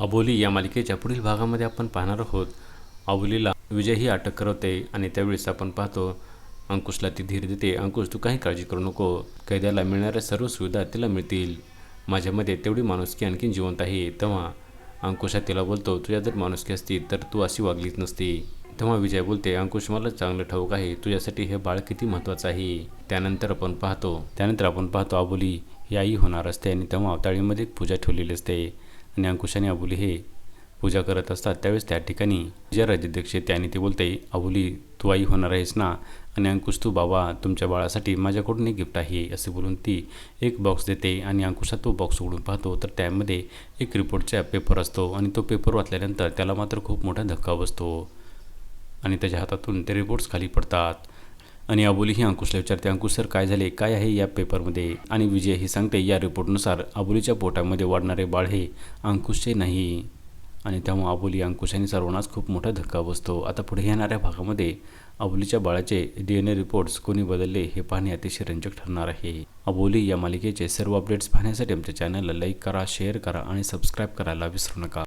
अबोली या मालिकेच्या पुढील भागामध्ये आपण पाहणार आहोत. अबोलीला विजयही अटक करवते आणि त्यावेळेस आपण पाहतो अंकुशला ती धीर देते अंकुश तू काही काळजी करू नको. कैद्याला मिळणाऱ्या सर्व सुविधा तिला मिळतील. माझ्यामध्ये तेवढी माणुसकी आणखीन जिवंत आहे. तेव्हा अंकुशा तिला बोलतो तुझ्या जर माणुसकी असती तर तू अशी वागलीच नसती तेव्हा विजय बोलते अंकुश मला चांगलं ठाऊक आहे. तुझ्यासाठी हे बाळ किती महत्त्वाचं आहे त्यानंतर आपण पाहतो त्यानंतर आपण पाहतो अबोली ही आई होणार असते आणि तेव्हा अवताळीमध्ये पूजा ठेवलेली असते. आणि अंकुश आणि अबोली हे पूजा करत असतात. त्यावेळेस त्या ठिकाणी जे राज्याध्यक्ष आहेत त्याने ते बोलते अबोली तू आई होणार आहेस ना? आणि अंकुश तू बाबा तुमच्या बाळासाठी माझ्याकडून एक गिफ्ट आहे असे बोलून ती एक बॉक्स देते आणि अंकुशा तो बॉक्स उघडून पाहतो. तर त्यामध्ये एक रिपोर्टचा पेपर असतो आणि तो पेपर वाचल्यानंतर त्याला मात्र खूप मोठा धक्का बसतो. आणि त्याच्या हातातून ते रिपोर्ट्स खाली पडतात. आणि अबोली ही अंकुशला विचारते अंकुश सर काय झाले? काय आहे या पेपरमध्ये? आणि विजय हे सांगते या रिपोर्टनुसार अबोलीच्या पोटामध्ये वाढणारे बाळ हे अंकुशचे नाही. आणि त्यामुळे अबोली अंकुश आणि सर्वांनाच खूप मोठा धक्का बसतो. आता पुढे येणाऱ्या भागामध्ये अबोलीच्या बाळाचे डी एन ए रिपोर्ट्स कोणी बदलले हे पाहणे अतिशय रंजक ठरणार आहे. अबोली या मालिकेचे सर्व अपडेट्स पाहण्यासाठी आमच्या चॅनलला लाईक करा शेअर करा आणि सबस्क्राईब करायला विसरू नका.